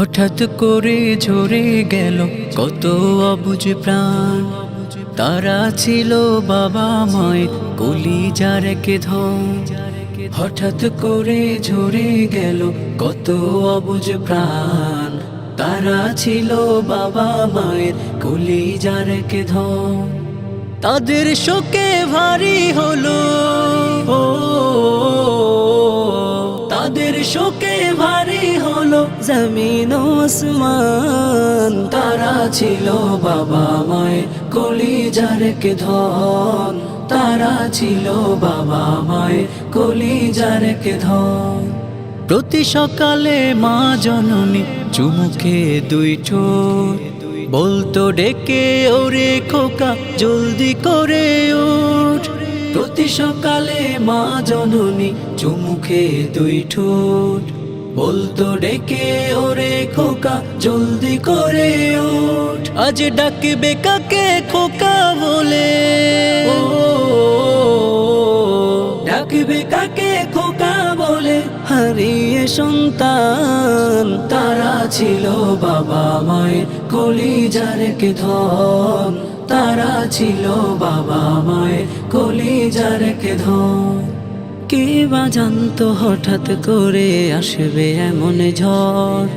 হঠাৎ করে ঝরে গেল কত অবুঝ প্রাণ। তারা ছিল বাবা মায়ের কলি যারকে ধন। হঠাৎ করে ঝরে গেল কত অবুজ প্রাণ। তারা ছিল বাবা মায়ের কলি যারকে ধন। তাদের শোকে ভারী হলো। তাদের শোকে ভারী জমিন ও আসমান তারা ছিল বাবা মায়ের কলি যারকে ধন। তারা ছিল বাবা মায়ের কলি যারকে ধন। প্রতি সকালে মা জননী চুমুকে দুই ঠোঁট। বলতো ডেকে, ওরে খোকা, জলদি করে ওঠ। প্রতি সকালে মা জননী চুমুকে দুই ঠোঁট। বলতো ডেকে ওরে খোকা, জলদি করে ওঠ। আজ ডাকবে কাকে খোকা বলে? ডাকবে কাকে খোকা বলে? হারিয়ে সন্তান, তারা ছিল বাবা মায়ের কলি যারকে ধন তারা ছিল বাবা মায়ের কলি যারকে ধন কে বা জানতো হঠাৎ করে আসবে এমন ঝড়।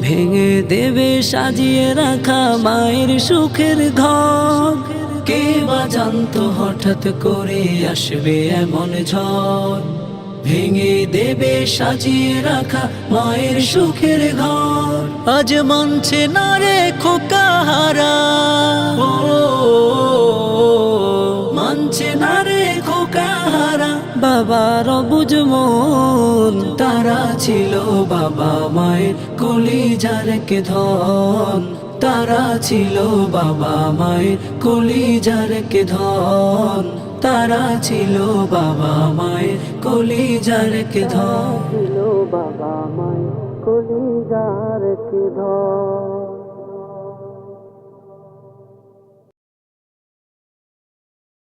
ভেঙে দেবে, সাজিয়ে রাখা মায়ের সুখের ঘর। কে বা জানতো হঠাৎ করে আসবে এমন ঝড়। ভেঙে দেবে, সাজিয়ে রাখা মায়ের সুখের ঘর। আজ মানছে না রে খোকা হারা। মানছে না বাবার বুঝ মন, তারা ছিল বাবা মায়ের কলি যারকে ধন। তারা ছিল বাবা মায়ের কলি যারকে ধন। তারা ছিল বাবা মায়ের কলি যারকে ধন। ছিল বাবা মায়ের কলি যারকে ধন।